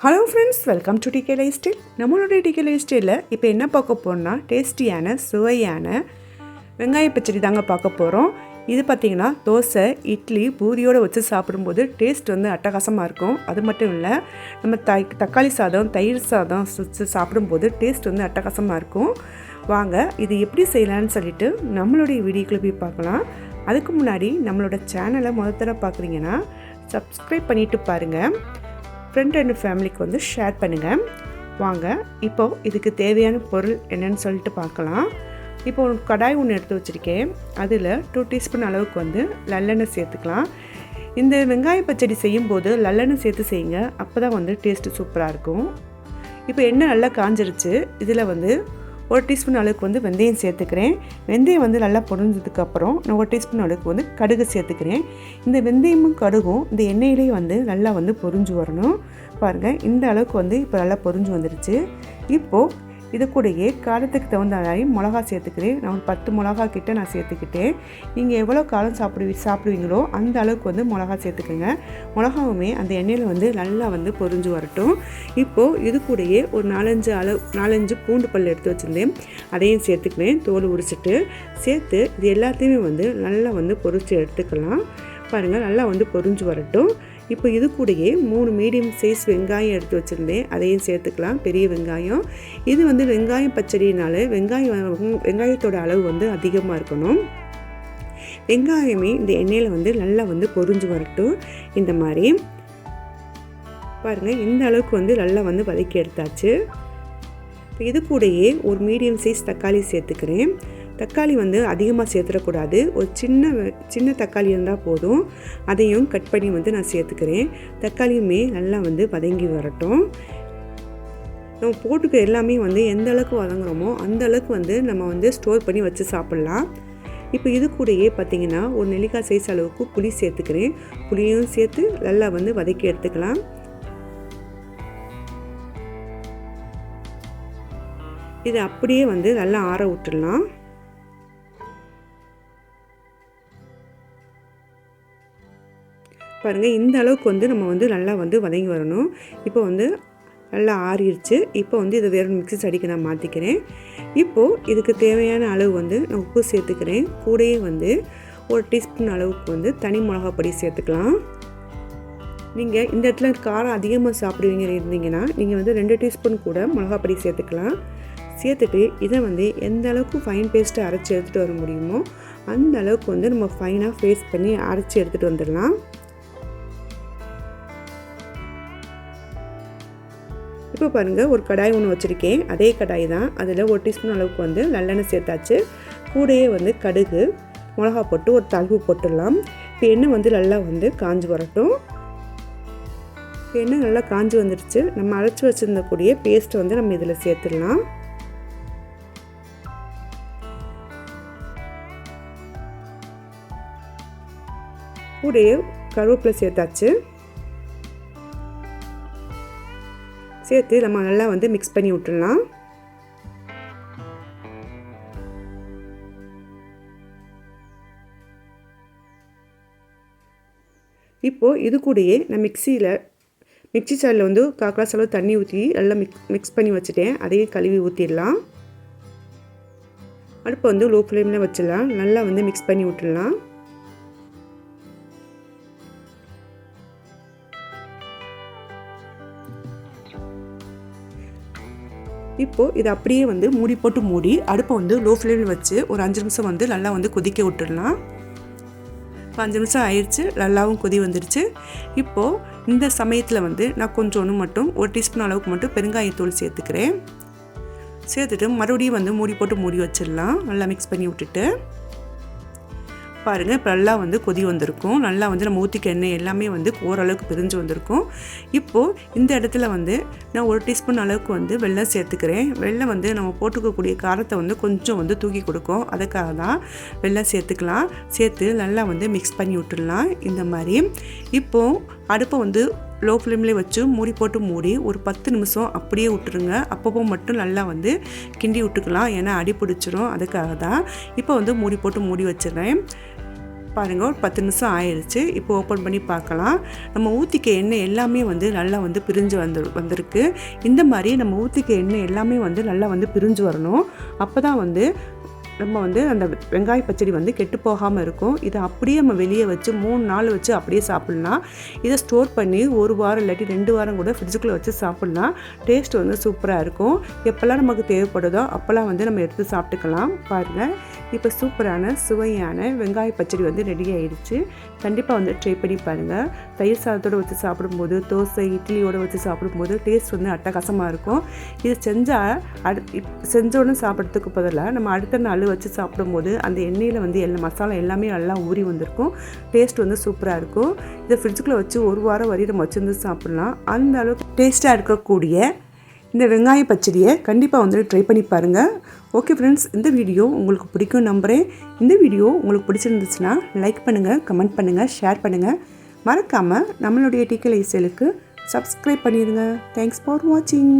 Hello friends welcome to DK lifestyle நம்மளுடைய DK life ஸ்டைலில் இப்போ என்ன பார்க்க போகிறோம்னா டேஸ்டியான சுவையான வெங்காய பச்சடி தாங்க பார்க்க போகிறோம் இது பார்த்திங்கன்னா தோசை இட்லி பூரியோடு வச்சு சாப்பிடும்போது டேஸ்ட் வந்து அட்டகாசமாக இருக்கும். அது மட்டும் இல்லை நம்ம தை தக்காளி சாதம் தயிர் சாதம் வச்சு சாப்பிடும்போது டேஸ்ட் வந்து அட்டகாசமாக இருக்கும். வாங்க இது எப்படி செய்யலான்னு சொல்லிட்டு நம்மளுடைய வீடியோக்குள்ளே போய் பார்க்கலாம். அதுக்கு முன்னாடி நம்மளோட சேனலை முதல் தடவை பார்க்குறீங்கன்னா சப்ஸ்கிரைப் பண்ணிவிட்டு பாருங்கள் ஃப்ரெண்ட் அண்ட் ஃபேமிலிக்கு வந்து ஷேர் பண்ணுங்கள் வாங்க இப்போது இதுக்கு தேவையான பொருள் என்னன்னு சொல்லிட்டு பார்க்கலாம். இப்போ ஒரு கடாய் ஒன்று எடுத்து வச்சுருக்கேன். அதில் டூ டீஸ்பூன் அளவுக்கு வந்து நல்லெண்ணெய் சேர்த்துக்கலாம். இந்த வெங்காய பச்சடி செய்யும்போது நல்லெண்ணெய் சேர்த்து செய்யுங்க. அப்போ தான் வந்து டேஸ்ட்டு சூப்பராக இருக்கும். இப்போ எண்ணெய் நல்லா காஞ்சிருச்சு. இதில் வந்து ஒரு டீஸ்பூன் அளவுக்கு வந்து வெந்தயம் சேர்த்துக்கிறேன். வெந்தயம் வந்து நல்லா பொடிஞ்சதுக்கப்புறம் நான் ஒரு டீஸ்பூன் அளவுக்கு வந்து கடுகு சேர்த்துக்கிறேன். இந்த வெந்தயமும் கடுகும் இந்த எண்ணெயிலேயே வந்து நல்லா வந்து பொரிஞ்சு வரணும். பாருங்கள் இந்த அளவுக்கு வந்து இப்போ நல்லா பொரிஞ்சு வந்துடுச்சு இப்போது இது கூடயே காரத்துக்கு தகுந்த மாதிரி மிளகா சேர்த்துக்கிறேன். நான் ஒரு பத்து மிளகா கிட்ட நான் சேர்த்துக்கிட்டேன். நீங்கள் எவ்வளோ காரம் சாப்பிடுவி சாப்பிடுவீங்களோ அந்த அளவுக்கு வந்து மிளகா சேர்த்துக்குங்க. மிளகாவுமே அந்த எண்ணெயில் வந்து நல்லா வந்து பொரிஞ்சு வரட்டும். இப்போது இது கூடயே ஒரு நாலஞ்சு அளவு நாலஞ்சு பூண்டு பல் எடுத்து வச்சுருந்தேன். அதையும் சேர்த்துக்குவேன் தோல் உரிச்சிட்டு சேர்த்து இது எல்லாத்தையுமே வந்து நல்லா வந்து பொரித்து எடுத்துக்கலாம். பாருங்கள் நல்லா வந்து பொரிஞ்சு வரட்டும். இப்போ இது கூடயே மூணு மீடியம் சைஸ் வெங்காயம் எடுத்து வச்சுருந்தேன். அதையும் சேர்த்துக்கலாம். பெரிய வெங்காயம். இது வந்து வெங்காயம் பச்சடினால வெங்காயம் வெங்காயத்தோட அளவு வந்து அதிகமாக இருக்கணும். வெங்காயமே இந்த எண்ணெயில் வந்து நல்லா வந்து பொறிஞ்சு வரட்டும். இந்த மாதிரி. பாருங்கள் இந்த அளவுக்கு வந்து நல்லா வந்து வதக்கி எடுத்தாச்சு. இப்போ இது கூடயே ஒரு மீடியம் சைஸ் தக்காளி சேர்த்துக்கிறேன். தக்காளி வந்து அதிகமாக சேர்த்துடக்கூடாது. ஒரு சின்ன சின்ன தக்காளி இருந்தால் போதும். அதையும் கட் பண்ணி வந்து நான் சேர்த்துக்கிறேன். தக்காளியுமே நல்லா வந்து வதங்கி வரட்டும். நம்ம போட்டுக்க எல்லாமே வந்து எந்த அளவுக்கு வதங்குறோமோ அந்த அளவுக்கு வந்து நம்ம வந்து ஸ்டோர் பண்ணி வச்சு சாப்பிட்லாம். இப்போ இது கூடயே பார்த்தீங்கன்னா ஒரு நெல்லிக்காய் சைஸ் அளவுக்கு புளி சேர்த்துக்கிறேன். புளியும் சேர்த்து நல்லா வந்து வதக்கி எடுத்துக்கலாம். இதை அப்படியே வந்து நல்லா ஆற விட்டுடலாம். பாருங்கள் இந்த அளவுக்கு வந்து நம்ம வந்து நல்லா வந்து வதங்கி வரணும். இப்போ வந்து நல்லா ஆறிடுச்சு இப்போ வந்து இதை வேறு மிக்சி சடிக்கு நான் மாற்றிக்கிறேன் இப்போது இதுக்கு தேவையான அளவு வந்து நான் உப்பு சேர்த்துக்கிறேன். கூடயே வந்து ஒரு டீஸ்பூன் அளவுக்கு வந்து தனி மிளகாப்பொடி சேர்த்துக்கலாம். நீங்கள் இந்த இடத்துல காரம் அதிகமாக சாப்பிடுவீங்க இருந்தீங்கன்னா நீங்கள் வந்து ரெண்டு டீஸ்பூன் கூட மிளகாப்பொடி சேர்த்துக்கலாம். சேர்த்துட்டு இதை வந்து எந்த அளவுக்கு ஃபைன் பேஸ்ட்டு அரைச்சி எடுத்துகிட்டு வர முடியுமோ அந்த அளவுக்கு வந்து நம்ம ஃபைனாக ஃபேஸ் பண்ணி அரைச்சி எடுத்துகிட்டு வந்துடலாம். இப்போ பாருங்கள் ஒரு கடாய் ஒன்று வச்சுருக்கேன். அதே கடாய் தான். அதில் ஒரு டீஸ்பூன் அளவுக்கு வந்து நல்லெண்ணெய் சேர்த்தாச்சு. கூடையே வந்து கடுகு மிளகா போட்டு ஒரு தழுவு போட்டுடலாம். இப்போ எண்ணெய் வந்து நல்லா வந்து காஞ்சி வரட்டும். இப்போ எண்ணெய் நல்லா காஞ்சி வந்துடுச்சு. நம்ம அரைச்சி வச்சுருந்தக்கூடிய பேஸ்ட்டை வந்து நம்ம இதில் சேர்த்துடலாம். கூடையே கருவேப்பிலை சேர்த்தாச்சு. சேர்த்து நம்ம நல்லா வந்து மிக்ஸ் பண்ணி விட்டுடலாம். இப்போது இது கூடயே நான் மிக்சியில் மிக்சி சாரில் வந்து காக்கா அளவு தண்ணி ஊற்றி நல்லா மிக் மிக்ஸ் பண்ணி வச்சுட்டேன். அதையே கழுவி ஊற்றிடலாம் அடுப்பை வந்து லோ ஃப்ளேமில் வச்சிடலாம். நல்லா வந்து மிக்ஸ் பண்ணி விட்டுடலாம். இப்போது இதை அப்படியே வந்து மூடி போட்டு மூடி அடுப்பை வந்து லோ ஃப்ளேமில் வச்சு ஒரு அஞ்சு நிமிஷம் வந்து நல்லா வந்து கொதிக்க விட்டுடலாம். இப்போ அஞ்சு நிமிஷம் ஆயிடுச்சு நல்லாவும் கொதி வந்துடுச்சு இப்போது இந்த சமயத்தில் வந்து நான் கொஞ்சோன்னு மட்டும் ஒரு டீஸ்பூன் அளவுக்கு மட்டும் பெருங்காயத்தூள் சேர்த்துக்கிறேன். சேர்த்துட்டு மறுபடியும் வந்து மூடி போட்டு மூடி வச்சிடலாம். நல்லா மிக்ஸ் பண்ணி விட்டுட்டு. பாருங்கள் இப்போ நல்லா வந்து கொதி வந்திருக்கும். நல்லா வந்து நம்ம ஊற்றிக்க எண்ணெய் எல்லாமே வந்து ஓரளவுக்கு பிரிஞ்சு வந்திருக்கும். இப்போது இந்த இடத்துல வந்து நான் ஒரு டீஸ்பூன் அளவுக்கு வந்து வெள்ளம் சேர்த்துக்கிறேன். வெள்ளம் வந்து நம்ம போட்டுக்கக்கூடிய காரத்தை வந்து கொஞ்சம் வந்து தூக்கி கொடுக்கும். அதுக்காக தான் வெள்ளம் சேர்த்துக்கலாம். சேர்த்து நல்லா வந்து மிக்ஸ் பண்ணி விட்டுடலாம். இந்த மாதிரி. இப்போது அடுப்பை வந்து லோ ஃப்ளேம்லேயே வச்சு மூடி போட்டு மூடி ஒரு பத்து நிமிஷம் அப்படியே விட்டுருங்க. அப்பப்போ மட்டும் நல்லா வந்து கிண்டி விட்டுக்கலாம். ஏன்னா அடி பிடிச்சிரும். அதுக்காக தான் இப்போ வந்து மூடி போட்டு மூடி வச்சிடுறேன். பாருங்கள் ஒரு பத்து நிமிஷம் ஆயிடுச்சு இப்போ ஓப்பன் பண்ணி பார்க்கலாம். நம்ம ஊற்றிக்க எண்ணெய் எல்லாமே வந்து நல்லா வந்து பிரிஞ்சு வந்து வந்திருக்கு. இந்த மாதிரி நம்ம ஊற்றிக்க எண்ணெய் எல்லாமே வந்து நல்லா வந்து பிரிஞ்சு வரணும். அப்போ தான் வந்து நம்ம வந்து அந்த வெங்காய பச்சடி வந்து கெட்டு போகாமல் இருக்கும். இதை அப்படியே நம்ம வெளியே வச்சு மூணு நாள் வச்சு அப்படியே சாப்பிட்லாம். இதை ஸ்டோர் பண்ணி ஒரு வாரம் இல்லாட்டி ரெண்டு வாரம் கூட ஃப்ரிட்ஜுக்குள்ளே வச்சு சாப்பிட்லாம். டேஸ்ட் வந்து சூப்பராக இருக்கும். எப்போல்லாம் நமக்கு தேவைப்படுதோ அப்போல்லாம் வந்து நம்ம எடுத்து சாப்பிட்டுக்கலாம். பாருங்கள் இப்போ சூப்பரான சுவையான வெங்காய பச்சடி வந்து ரெடி ஆயிடுச்சு. கண்டிப்பாக வந்து ட்ரை பண்ணி பாருங்கள் தயிர் சாதத்தோடு வச்சு சாப்பிடும்போது தோசை இட்லியோடு வச்சு சாப்பிடும்போது டேஸ்ட் வந்து அட்டகாசமாக இருக்கும். இது செஞ்சால் அடு செஞ்சோன்னு சாப்பிட்றதுக்கு பதிலாக நம்ம அடுத்த நாள் வச்சு சாப்பிடும்போது அந்த எண்ணெயில் வந்து எல்லா மசாலா எல்லாமே நல்லா ஊறி வந்திருக்கும். டேஸ்ட் வந்து சூப்பராக இருக்கும். இதை ஃப்ரிட்ஜுக்குள்ளே வச்சு ஒரு வாரம் வரையும் நம்ம வச்சுருந்து சாப்பிட்லாம். அந்த அளவுக்கு டேஸ்ட்டாக இருக்கக்கூடிய இந்த வெங்காய பச்சடியை கண்டிப்பாக வந்து ட்ரை பண்ணி பாருங்கள் ஓகே ஃப்ரெண்ட்ஸ் இந்த வீடியோ உங்களுக்கு பிடிக்கும் நம்புகிறேன் இந்த வீடியோ உங்களுக்கு பிடிச்சிருந்துச்சுன்னா லைக் பண்ணுங்கள் கமெண்ட் பண்ணுங்கள் ஷேர் பண்ணுங்கள் மறக்காமல் நம்மளுடைய டிக்கல் செலுக்கு சப்ஸ்கிரைப் பண்ணிடுங்க தேங்க்ஸ் ஃபார் வாட்சிங்